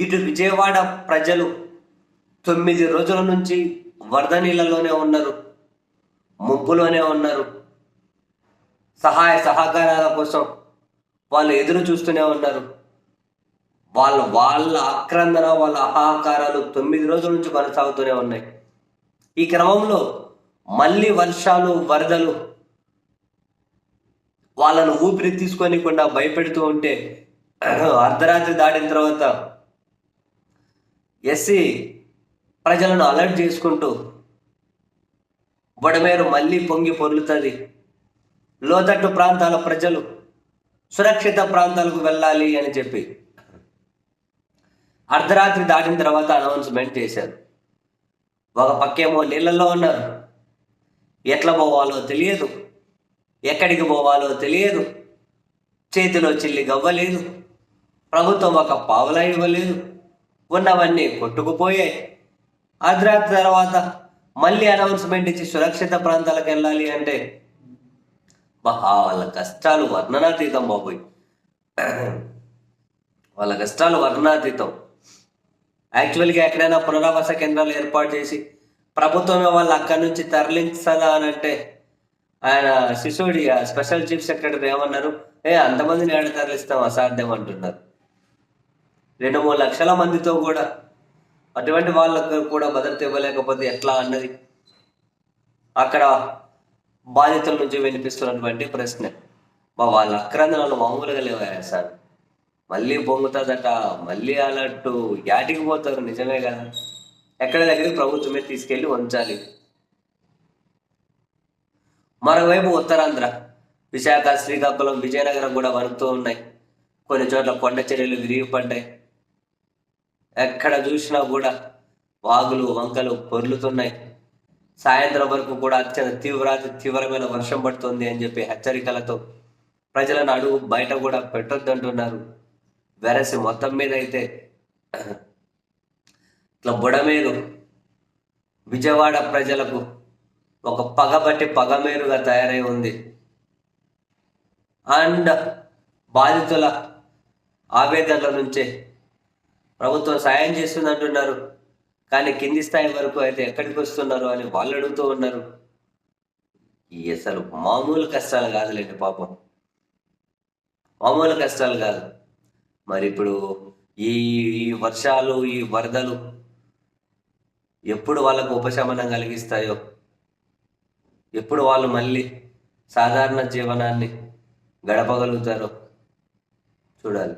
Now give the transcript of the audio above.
ఇటు విజయవాడ ప్రజలు తొమ్మిది రోజుల నుంచి వరద నీళ్ళలోనే ఉన్నారు ముంపులోనే ఉన్నారు. సహాయ సహకారాల కోసం వాళ్ళు ఎదురు చూస్తూనే ఉన్నారు. వాళ్ళ వాళ్ళ ఆక్రందన వాళ్ళ అహాకారాలు తొమ్మిది రోజుల నుంచి కొనసాగుతూనే ఉన్నాయి. ఈ క్రమంలో మళ్ళీ వర్షాలు వరదలు వాళ్ళను ఊపిరి తీసుకోనికుండా భయపెడుతూ ఉంటే అర్ధరాత్రి దాటిన తర్వాత ఎస్సీ ప్రజలను అలర్ట్ చేసుకుంటూ బుడమేరు మళ్ళీ పొంగి పొర్లుతుంది. లోతట్టు ప్రాంతాల ప్రజలు సురక్షిత ప్రాంతాలకు వెళ్ళాలి అని చెప్పి అర్ధరాత్రి దాటిన తర్వాత అనౌన్స్మెంట్ చేశారు. ఒక పక్కేమో నీళ్ళల్లో ఉన్నారు. ఎట్లా పోవాలో తెలియదు. ఎక్కడికి పోవాలో తెలియదు. చేతిలో చిల్లి గవ్వలేదు. ప్రభుత్వం ఒక పావులా ఇవ్వలేదు. ఉన్నవన్నీ కొట్టుకుపోయాయి అర్ధరాత్రి తర్వాత మళ్ళీ అనౌన్స్మెంట్ ఇచ్చి సురక్షిత ప్రాంతాలకు వెళ్ళాలి అంటే బహా వాళ్ళ కష్టాలు వర్ణనాతీతం బాబోయ్. వాళ్ళ కష్టాలు వర్ణనాతీతం. యాక్చువల్గా ఎక్కడైనా పునరావాస కేంద్రాలు ఏర్పాటు చేసి ప్రభుత్వమే వాళ్ళు అక్కడి నుంచి తరలించదా అని అంటే ఆయన శిశువుడి స్పెషల్ చీఫ్ సెక్రటరీ ఏమన్నారు? ఏ అంతమందిని ఏడ తరలిస్తాం? అసాధ్యం అంటున్నారు. రెండు మూడు లక్షల మందితో కూడా అటువంటి వాళ్ళకు కూడా భద్రత ఇవ్వలేకపోతే ఎట్లా అన్నది? అక్కడ బాధితుల నుంచి వినిపిస్తున్నటువంటి ప్రశ్న. మా వాళ్ళ అక్రందనలు మామూలుగా లేవా సార్. మళ్ళీ పొంగుతుందట మళ్ళీ అలట్టు యాటికి పోతారు నిజమే కదా. ఎక్కడ దగ్గరికి ప్రభుత్వమే తీసుకెళ్ళి ఉంచాలి. మరోవైపు ఉత్తరాంధ్ర విశాఖ శ్రీకాకుళం విజయనగరం కూడా వణుకుతూ ఉన్నాయి. కొన్ని చోట్ల కొండ చర్యలు విరిగిపడ్డాయి. ఎక్కడ చూసినా కూడా వాగులు వంకలు పొర్లుతున్నాయి. సాయంత్రం వరకు కూడా అత్యంత తీవ్రాతి తీవ్రమైన వర్షం పడుతుంది అని చెప్పి హెచ్చరికలతో ప్రజలను అడుగు బయట కూడా పెట్టొద్దంటున్నారు. వెరసి మొత్తం మీద అయితే ఇట్లా బుడమేరు విజయవాడ ప్రజలకు ఒక పగబట్టి పగమేరుగా తయారై ఉంది. అండ్ బాధితుల ఆవేదనల నుంచే ప్రభుత్వం సాయం చేస్తుంది అంటున్నారు కానీ కింది స్థాయి వరకు అయితే ఎక్కడికి వస్తున్నారు అని వాళ్ళు అడుగుతూ ఉన్నారు. ఈ అసలు మామూలు కష్టాలు కాదులేండి పాపం. మామూలు కష్టాలు కాదు. మరి ఇప్పుడు ఈ ఈ వర్షాలు ఈ వరదలు ఎప్పుడు వాళ్ళకు ఉపశమనం కలిగిస్తాయో? ఎప్పుడు వాళ్ళు మళ్ళీ సాధారణ జీవనాన్ని గడపగలుగుతారో? చూడాలి.